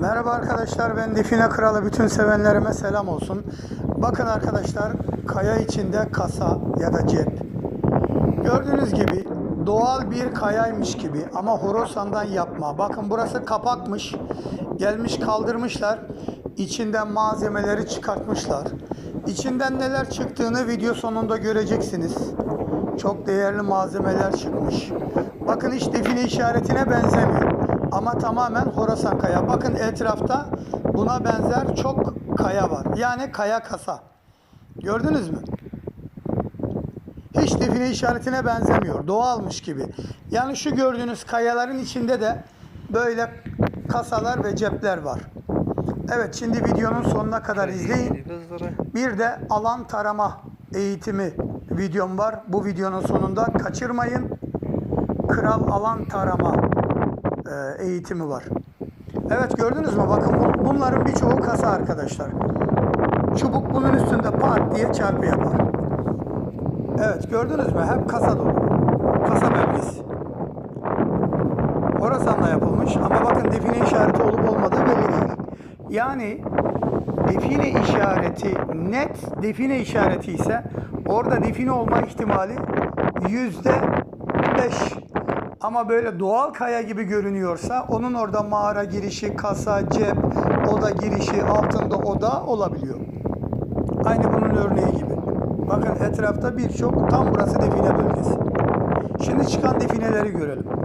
Merhaba arkadaşlar ben Define Kralı bütün sevenlerime selam olsun. Bakın arkadaşlar kaya içinde kasa ya da cep. Gördüğünüz gibi doğal bir kayaymış gibi ama Horasan'dan yapma. Bakın burası kapakmış. Gelmiş kaldırmışlar. İçinden malzemeleri çıkartmışlar. İçinden neler çıktığını video sonunda göreceksiniz. Çok değerli malzemeler çıkmış. Bakın hiç define işaretine benzemiyor. Ama tamamen Horasan kaya. Bakın etrafta buna benzer çok kaya var. Yani kaya kasa. Gördünüz mü? Hiç define işaretine benzemiyor. Doğalmış gibi. Yani şu gördüğünüz kayaların içinde de böyle kasalar ve cepler var. Evet şimdi videonun sonuna kadar izleyin. Bir de alan tarama eğitimi videom var. Bu videonun sonunda kaçırmayın. Kral alan tarama eğitimi var. Evet gördünüz mü? Bakın bu- bunların birçoğu kasa arkadaşlar. Çubuk bunun üstünde pat diye çarpı yapar. Evet gördünüz mü? Hep kasa dolu. Kasa bölgesi. Horasan'la yapılmış ama bakın define işareti olup olmadığı belli değil. Yani define işareti net define işareti ise orada define olma ihtimali yüzde beş. Ama böyle doğal kaya gibi görünüyorsa onun orada mağara girişi, kasa, cep, oda girişi, altında oda olabiliyor. Aynı bunun örneği gibi. Bakın etrafta birçok tam burası define bölgesi. Şimdi çıkan defineleri görelim.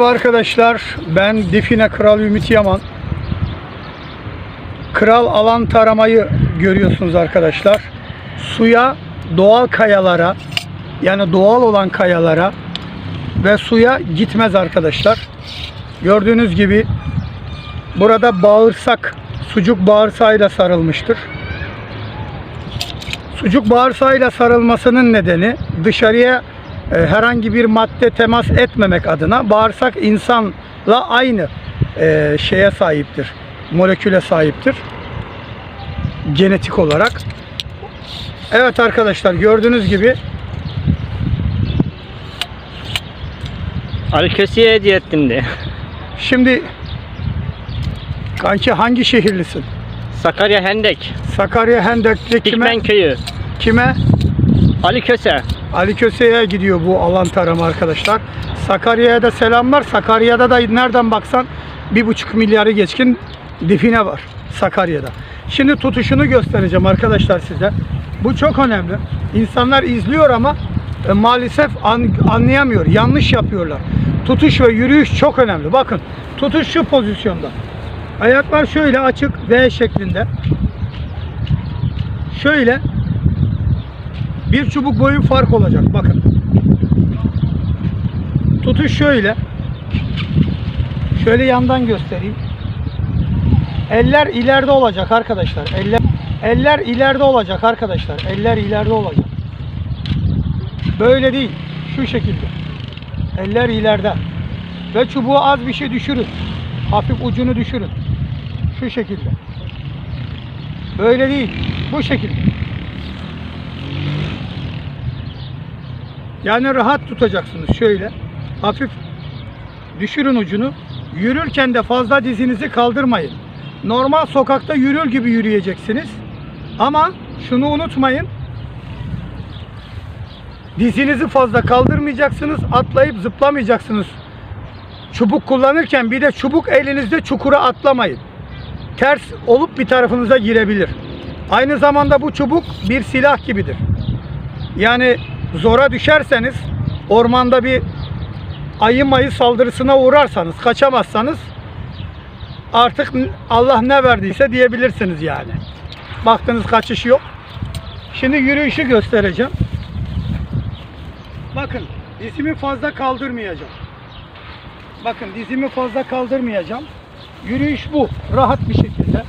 Arkadaşlar. Ben Define Kral Ümit Yaman. Kral alan taramayı görüyorsunuz arkadaşlar. Suya, doğal kayalara yani doğal olan kayalara ve suya gitmez arkadaşlar. Gördüğünüz gibi burada bağırsak, sucuk bağırsağıyla sarılmıştır. Sucuk bağırsağıyla sarılmasının nedeni dışarıya herhangi bir madde temas etmemek adına bağırsak insanla aynı e, şeye sahiptir. Moleküle sahiptir. Genetik olarak. Evet arkadaşlar gördüğünüz gibi Ali Köse'ye hediye ettim de. şimdi kanki hangi şehirlisin? Sakarya Hendek. Sakarya Hendek'te kime? Dikmen Köyü. Kime? Ali Köse. Ali Köse'ye gidiyor bu alan tarama arkadaşlar. Sakarya'ya da selamlar. Sakarya'da da nereden baksan bir buçuk milyarı geçkin define var Sakarya'da. Şimdi tutuşunu göstereceğim arkadaşlar size. Bu çok önemli. İnsanlar izliyor ama e, maalesef an- anlayamıyor. Yanlış yapıyorlar. Tutuş ve yürüyüş çok önemli. Bakın tutuş şu pozisyonda. Ayaklar şöyle açık V şeklinde. Şöyle bir çubuk boyu fark olacak. Bakın. Tutuş şöyle. Şöyle yandan göstereyim. Eller ileride olacak arkadaşlar. Eller eller ileride olacak arkadaşlar. Eller ileride olacak. Böyle değil. Şu şekilde. Eller ileride. Ve çubuğu az bir şey düşürün. Hafif ucunu düşürün. Şu şekilde. Böyle değil. Bu şekilde. Yani rahat tutacaksınız şöyle. Hafif düşürün ucunu. Yürürken de fazla dizinizi kaldırmayın. Normal sokakta yürür gibi yürüyeceksiniz. Ama şunu unutmayın. Dizinizi fazla kaldırmayacaksınız. Atlayıp zıplamayacaksınız. Çubuk kullanırken bir de çubuk elinizde çukura atlamayın. Ters olup bir tarafınıza girebilir. Aynı zamanda bu çubuk bir silah gibidir. Yani zora düşerseniz ormanda bir ayı mayı saldırısına uğrarsanız kaçamazsanız artık Allah ne verdiyse diyebilirsiniz yani. Baktınız kaçış yok. Şimdi yürüyüşü göstereceğim. Bakın dizimi fazla kaldırmayacağım. Bakın dizimi fazla kaldırmayacağım. Yürüyüş bu. Rahat bir şekilde.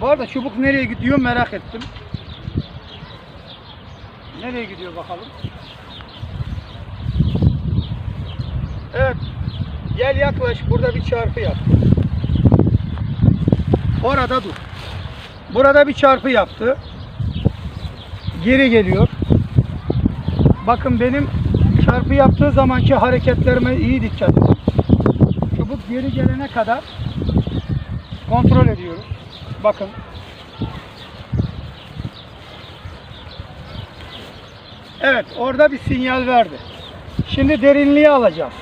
Bu arada çubuk nereye gidiyor merak ettim. Nereye gidiyor bakalım. Evet. Gel yaklaş. Burada bir çarpı yap. Orada dur. Burada bir çarpı yaptı. Geri geliyor. Bakın benim çarpı yaptığı zamanki hareketlerime iyi dikkat edin. Çubuk geri gelene kadar kontrol ediyoruz. Bakın. Evet, orada bir sinyal verdi. Şimdi derinliği alacağız.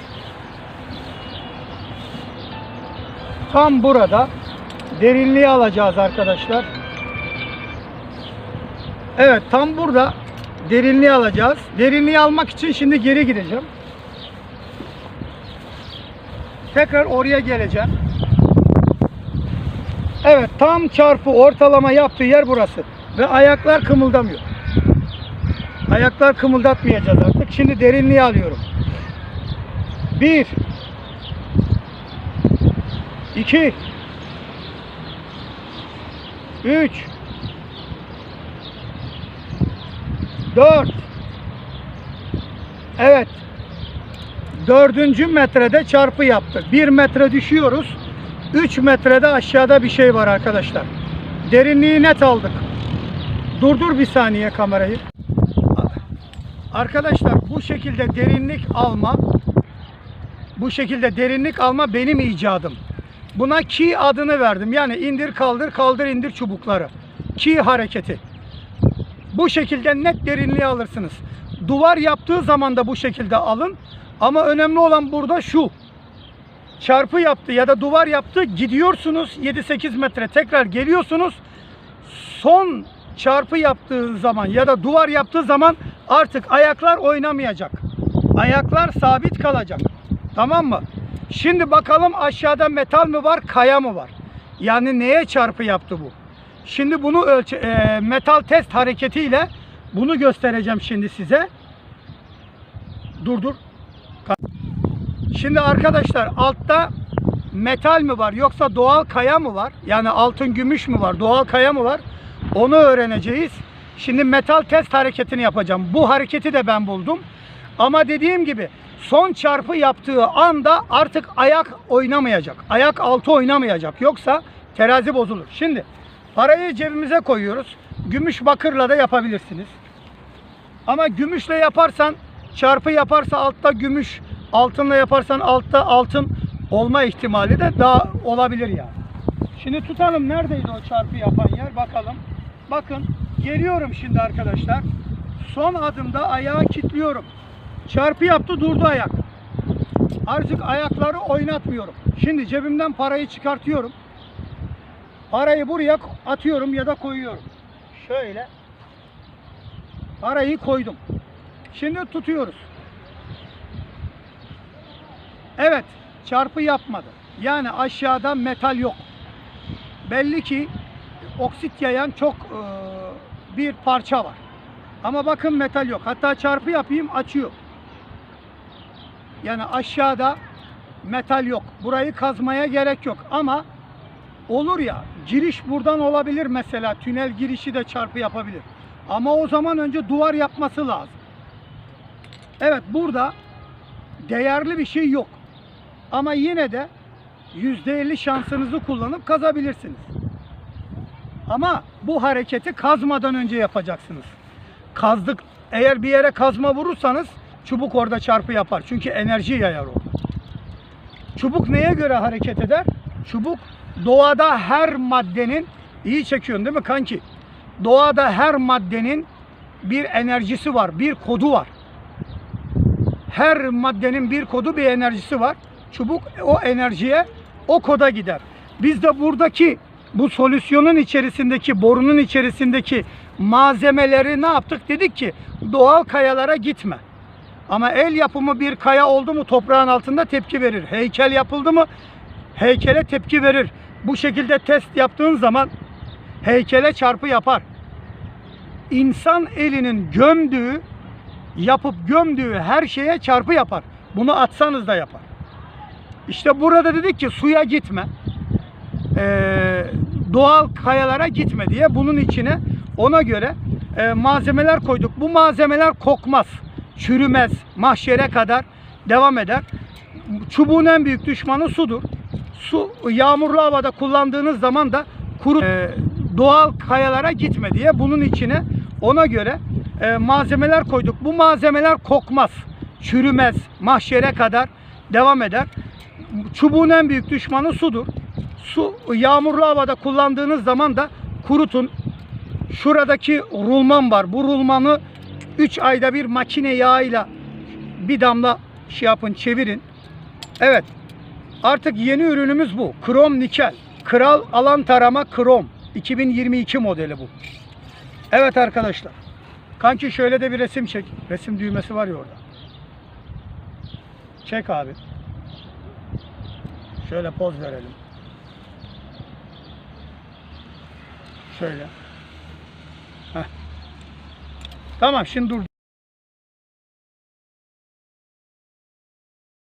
Tam burada derinliği alacağız arkadaşlar. Evet, tam burada derinliği alacağız. Derinliği almak için şimdi geri gideceğim. Tekrar oraya geleceğim. Evet, tam çarpı ortalama yaptığı yer burası. Ve ayaklar kımıldamıyor. Ayaklar kımıldatmayacağız artık. Şimdi derinliği alıyorum. Bir. iki, Üç. Dört. Evet. Dördüncü metrede çarpı yaptık. Bir metre düşüyoruz. 3 metrede aşağıda bir şey var arkadaşlar. Derinliği net aldık. Durdur bir saniye kamerayı. Arkadaşlar bu şekilde derinlik alma bu şekilde derinlik alma benim icadım. Buna ki adını verdim. Yani indir kaldır kaldır indir çubukları. Ki hareketi. Bu şekilde net derinliği alırsınız. Duvar yaptığı zaman da bu şekilde alın. Ama önemli olan burada şu. Çarpı yaptı ya da duvar yaptı gidiyorsunuz 7-8 metre tekrar geliyorsunuz. Son çarpı yaptığı zaman ya da duvar yaptığı zaman artık ayaklar oynamayacak. Ayaklar sabit kalacak. Tamam mı? Şimdi bakalım aşağıda metal mi var, kaya mı var? Yani neye çarpı yaptı bu? Şimdi bunu ölçe e, metal test hareketiyle bunu göstereceğim şimdi size. Dur dur. Şimdi arkadaşlar altta metal mi var yoksa doğal kaya mı var? Yani altın gümüş mü var? Doğal kaya mı var? Onu öğreneceğiz. Şimdi metal test hareketini yapacağım. Bu hareketi de ben buldum. Ama dediğim gibi son çarpı yaptığı anda artık ayak oynamayacak. Ayak altı oynamayacak. Yoksa terazi bozulur. Şimdi parayı cebimize koyuyoruz. Gümüş bakırla da yapabilirsiniz. Ama gümüşle yaparsan çarpı yaparsa altta gümüş, altınla yaparsan altta altın olma ihtimali de daha olabilir yani. Şimdi tutalım neredeydi o çarpı yapan yer bakalım. Bakın geliyorum şimdi arkadaşlar. Son adımda ayağı kilitliyorum. Çarpı yaptı durdu ayak. Artık ayakları oynatmıyorum. Şimdi cebimden parayı çıkartıyorum. Parayı buraya atıyorum ya da koyuyorum. Şöyle. Parayı koydum. Şimdi tutuyoruz. Evet, çarpı yapmadı. Yani aşağıda metal yok. Belli ki oksit yayan çok e, bir parça var. Ama bakın metal yok. Hatta çarpı yapayım açıyor. Yani aşağıda metal yok. Burayı kazmaya gerek yok. Ama olur ya giriş buradan olabilir mesela. Tünel girişi de çarpı yapabilir. Ama o zaman önce duvar yapması lazım. Evet burada değerli bir şey yok. Ama yine de %50 şansınızı kullanıp kazabilirsiniz. Ama bu hareketi kazmadan önce yapacaksınız. Kazdık eğer bir yere kazma vurursanız çubuk orada çarpı yapar. Çünkü enerji yayar orada. Çubuk neye göre hareket eder? Çubuk doğada her maddenin iyi çekiyorsun değil mi kanki? Doğada her maddenin bir enerjisi var, bir kodu var. Her maddenin bir kodu, bir enerjisi var. Çubuk o enerjiye, o koda gider. Biz de buradaki bu solüsyonun içerisindeki, borunun içerisindeki malzemeleri ne yaptık? Dedik ki doğal kayalara gitme. Ama el yapımı bir kaya oldu mu toprağın altında tepki verir. Heykel yapıldı mı heykele tepki verir. Bu şekilde test yaptığın zaman heykele çarpı yapar. İnsan elinin gömdüğü, yapıp gömdüğü her şeye çarpı yapar. Bunu atsanız da yapar. İşte burada dedik ki suya gitme. Ee, doğal kayalara gitme diye bunun içine ona göre e, malzemeler koyduk. Bu malzemeler kokmaz, çürümez, mahşere kadar devam eder. Çubuğun en büyük düşmanı sudur. Su yağmurlu havada kullandığınız zaman da kuru e, doğal kayalara gitme diye bunun içine ona göre e, malzemeler koyduk. Bu malzemeler kokmaz, çürümez, mahşere kadar devam eder. Çubuğun en büyük düşmanı sudur. Su yağmurlu havada kullandığınız zaman da kurutun. Şuradaki rulman var. Bu rulmanı 3 ayda bir makine yağıyla bir damla şey yapın, çevirin. Evet. Artık yeni ürünümüz bu. Krom nikel. Kral alan tarama krom. 2022 modeli bu. Evet arkadaşlar. Kanki şöyle de bir resim çek. Resim düğmesi var ya orada. Çek abi. Şöyle poz verelim. Şöyle. Heh. Tamam şimdi dur.